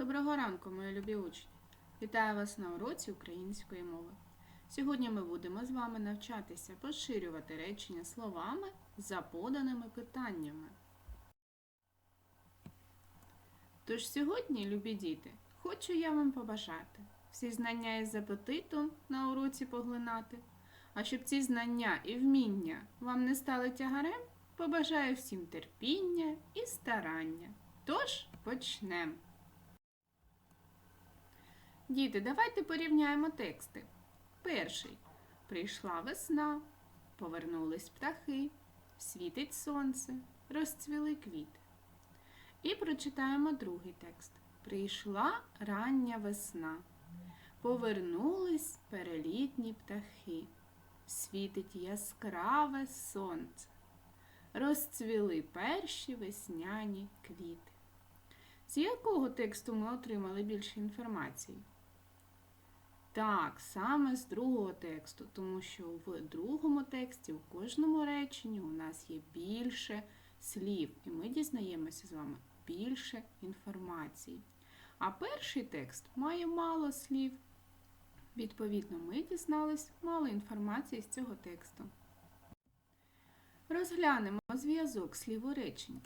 Доброго ранку, мої любі учні! Вітаю вас на уроці української мови. Сьогодні ми будемо з вами навчатися поширювати речення словами за поданими питаннями. Тож сьогодні, любі діти, хочу я вам побажати всі знання із апетитом на уроці поглинати, а щоб ці знання і вміння вам не стали тягарем, побажаю всім терпіння і старання. Тож почнемо. Діти, давайте порівняємо тексти. Перший. Прийшла весна, повернулись птахи, світить сонце, розцвіли квіти. І прочитаємо другий текст. Прийшла рання весна, повернулись перелітні птахи, світить яскраве сонце, розцвіли перші весняні квіти. З якого тексту ми отримали більше інформації? Так, саме з другого тексту, тому що в другому тексті, у кожному реченні у нас є більше слів, і ми дізнаємося з вами більше інформації. А перший текст має мало слів. Відповідно, ми дізнались мало інформації з цього тексту. Розглянемо зв'язок слів у реченні.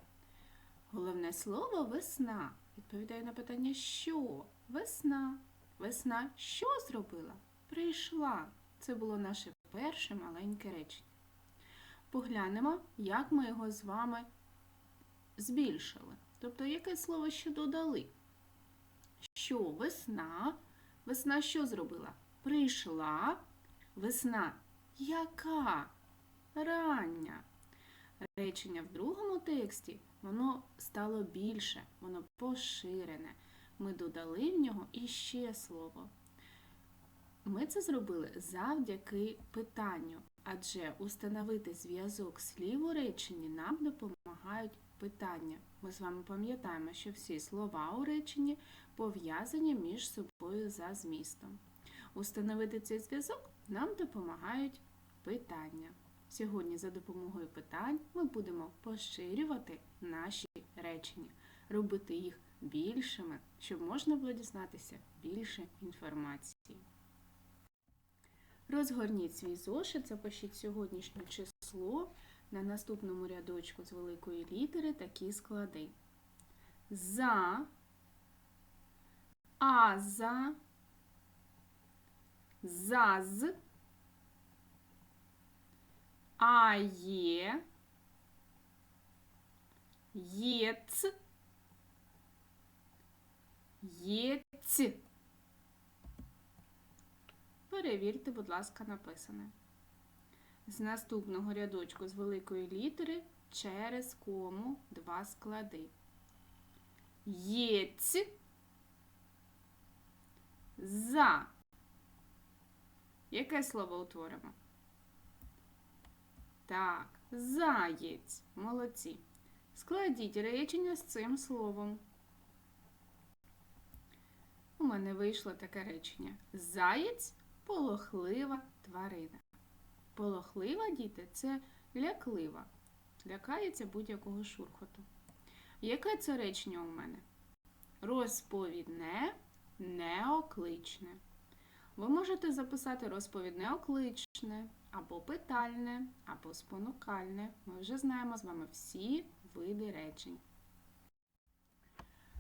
Головне слово весна. Відповідає на питання, що? Весна. Весна що зробила? Прийшла. Це було наше перше маленьке речення. Поглянемо, як ми його з вами збільшили. Тобто, яке слово ще додали? Що весна? Весна що зробила? Прийшла. Весна яка? Рання. Речення в другому тексті воно стало більше, воно поширене. Ми додали в нього іще слово. Ми це зробили завдяки питанню, адже установити зв'язок слів у реченні нам допомагають питання. Ми з вами пам'ятаємо, що всі слова у реченні пов'язані між собою за змістом. Установити цей зв'язок нам допомагають питання. Сьогодні за допомогою питань ми будемо поширювати наші речення, робити їх більшими, щоб можна було дізнатися більше інформації. Розгорніть свій зошит, запишіть сьогоднішнє число на наступному рядочку з великої літери такі склади. За, аза, заз, ає, єц, єць. Перевірте, будь ласка, написане. З наступного рядочку з великої літери через кому два склади. Єць за. Яке слово утворимо? Так, заєць. Молодці. Складіть речення з цим словом. У мене вийшло таке речення. Заєць полохлива тварина. Полохлива, діти, це ляклива. Лякається будь-якого шурхоту. Яке це речення у мене? Розповідне, неокличне. Ви можете записати розповідне окличне, або питальне, або спонукальне. Ми вже знаємо з вами всі види речень.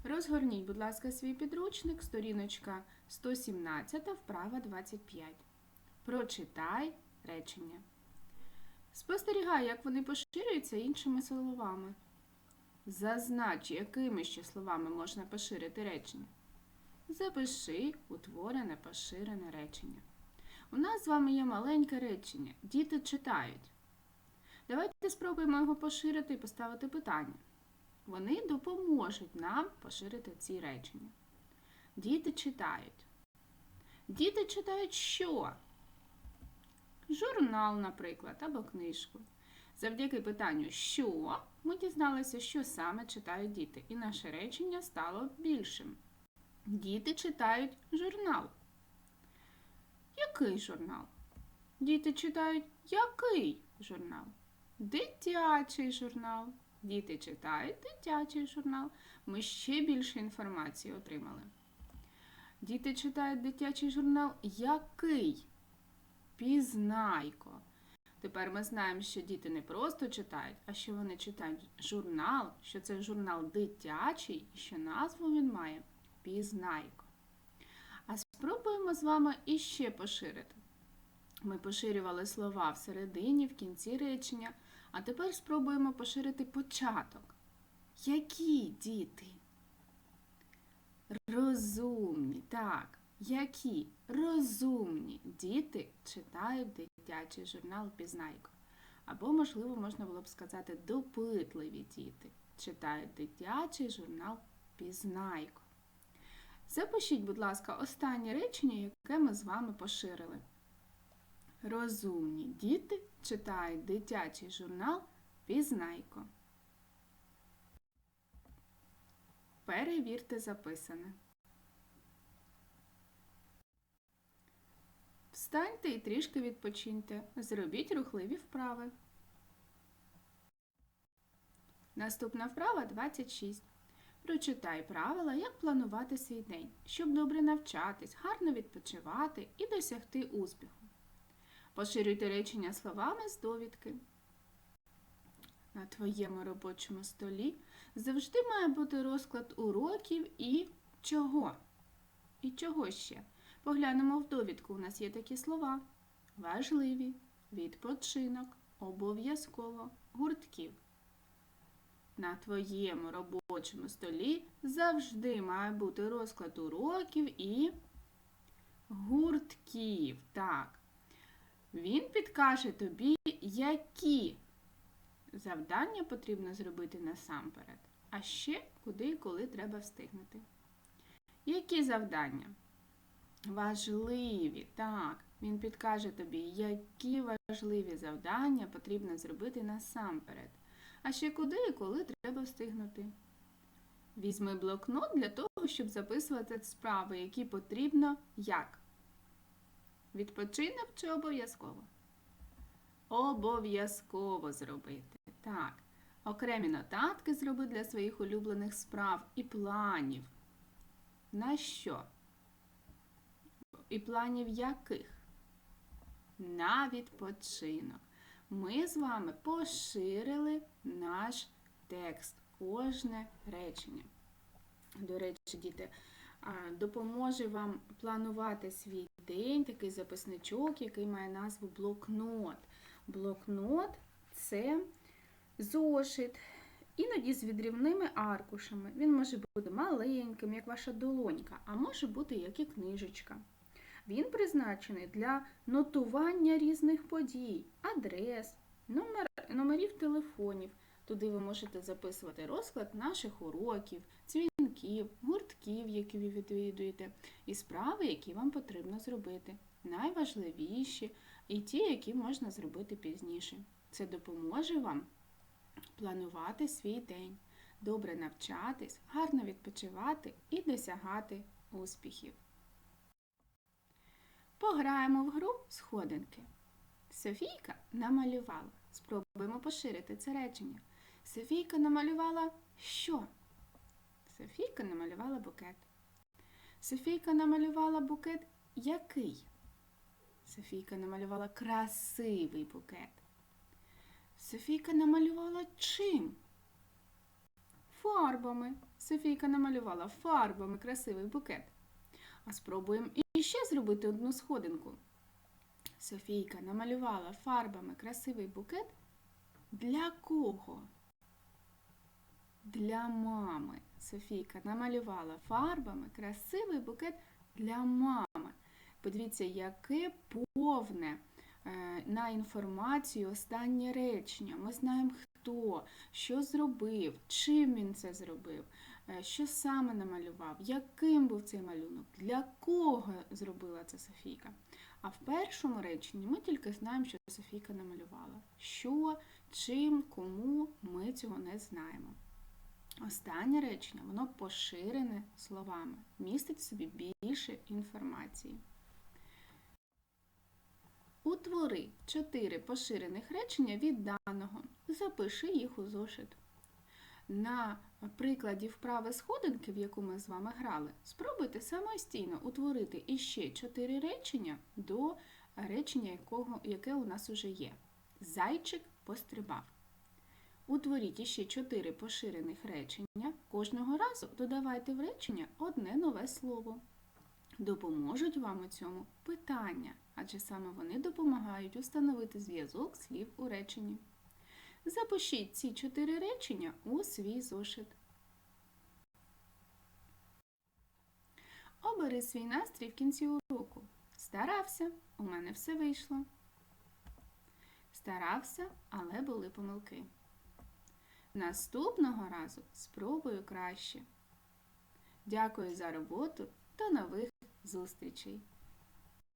Розгорніть, будь ласка, свій підручник, сторіночка 117, вправа 25. Прочитай речення. Спостерігай, як вони поширюються іншими словами. Зазнач, якими ще словами можна поширити речення. Запиши утворене поширене речення. У нас з вами є маленьке речення. Діти читають. Давайте спробуємо його поширити і поставити питання. Вони допоможуть нам поширити ці речення. Діти читають. Діти читають що? Журнал, наприклад, або книжку. Завдяки питанню що ми дізналися, що саме читають діти, і наше речення стало більшим. Діти читають журнал. Який журнал? Діти читають який журнал? Дитячий журнал. Діти читають дитячий журнал. Ми ще більше інформації отримали. Діти читають дитячий журнал який? Пізнайко. Тепер ми знаємо, що діти не просто читають, а що вони читають журнал, що це журнал дитячий і що назву він має Пізнайко. А спробуємо з вами іще поширити. Ми поширювали слова всередині, в кінці речення, а тепер спробуємо поширити початок. Які діти? Розумні, так. Які розумні діти читають дитячий журнал Пізнайко. Або, можливо, можна було б сказати, допитливі діти читають дитячий журнал Пізнайко. Запишіть, будь ласка, останнє речення, яке ми з вами поширили. Розумні діти читають дитячий журнал Пізнайко. Перевірте записане. Встаньте і трішки відпочиньте. Зробіть рухливі вправи. Наступна вправа 26. Прочитай правила, як планувати свій день, щоб добре навчатись, гарно відпочивати і досягти успіху. Поширюйте речення словами з довідки. На твоєму робочому столі завжди має бути розклад уроків і чого? І чого ще? Поглянемо в довідку. У нас є такі слова: важливі, відпочинок, обов'язково, гуртків. На твоєму робочому столі завжди має бути розклад уроків і гуртків. Так. Він підкаже тобі, які завдання потрібно зробити насамперед, а ще куди і коли треба встигнути. Які завдання? Важливі, так. Він підкаже тобі, які важливі завдання потрібно зробити насамперед. А ще куди і коли треба встигнути. Візьми блокнот для того, щоб записувати справи, які потрібно як? Відпочинок чи обов'язково? Обов'язково зробити. Так. Окремі нотатки зроби для своїх улюблених справ і планів. На що? І планів яких? На відпочинок. Ми з вами поширили наш текст, кожне речення. До речі, діти, допоможе вам планувати свій день, такий записничок, який має назву блокнот. Блокнот це зошит, іноді з відрівними аркушами. Він може бути маленьким, як ваша долонька, а може бути як і книжечка. Він призначений для нотування різних подій, адрес, номер, номерів телефонів. Туди ви можете записувати розклад наших уроків, дзвінків, гуртків, які ви відвідуєте, і справи, які вам потрібно зробити. Найважливіші і ті, які можна зробити пізніше. Це допоможе вам планувати свій день, добре навчатись, гарно відпочивати і досягати успіхів. Пограємо в гру сходинки. Софійка намалювала. Спробуємо поширити це речення. Софійка намалювала що? Софійка намалювала букет. Софійка намалювала букет який? Софійка намалювала красивий букет. Софійка намалювала чим? Фарбами. Софійка намалювала фарбами красивий букет. А спробуємо іще зробити одну сходинку. Софійка намалювала фарбами красивий букет. Для кого? Для мами. Софійка намалювала фарбами красивий букет для мами. Подивіться, яке повне е, на інформацію останнє речення. Ми знаємо, хто, що зробив, чим він це зробив, е, що саме намалював, яким був цей малюнок, для кого зробила це Софійка. А в першому реченні ми тільки знаємо, що Софійка намалювала. Що, чим, кому ми цього не знаємо. Останнє речення, воно поширене словами, містить в собі більше інформації. Утвори чотири поширених речення від даного. Запиши їх у зошит. на прикладі вправи сходинки, в яку ми з вами грали, спробуйте самостійно утворити іще чотири речення до речення, якого, яке у нас уже є. Зайчик пострибав. Утворіть іще чотири поширених речення. Кожного разу додавайте в речення одне нове слово. Допоможуть вам у цьому питання, адже саме вони допомагають установити зв'язок слів у реченні. Запишіть ці чотири речення у свій зошит. Обери свій настрій в кінці уроку. Старався, у мене все вийшло. Старався, але були помилки. Наступного разу спробую краще. Дякую за роботу. До нових зустрічей!